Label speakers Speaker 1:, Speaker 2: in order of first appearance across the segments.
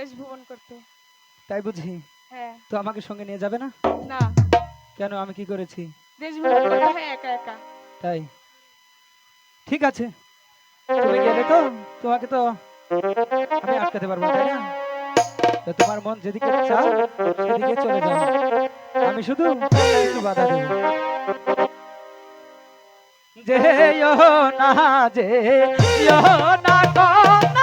Speaker 1: দেশ ভ্রমণ করতে।
Speaker 2: তাই বুঝি?
Speaker 1: হ্যাঁ।
Speaker 2: তো আমাকে সঙ্গে নিয়ে যাবে না?
Speaker 1: না।
Speaker 2: কেন? আমি কি করেছি?
Speaker 1: দেশ ভ্রমণ করতে হয় একা একা।
Speaker 2: তাই। ঠিক আছে। তুমি গেলে তো তোমাকে তো আমি আটকাতে পারব না, তাই না? তো তোমার মন যেদিকে চাও সেদিকে চলে যাও। আমি শুধু একটু বাধা দেব। যে না যে না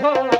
Speaker 2: Oh.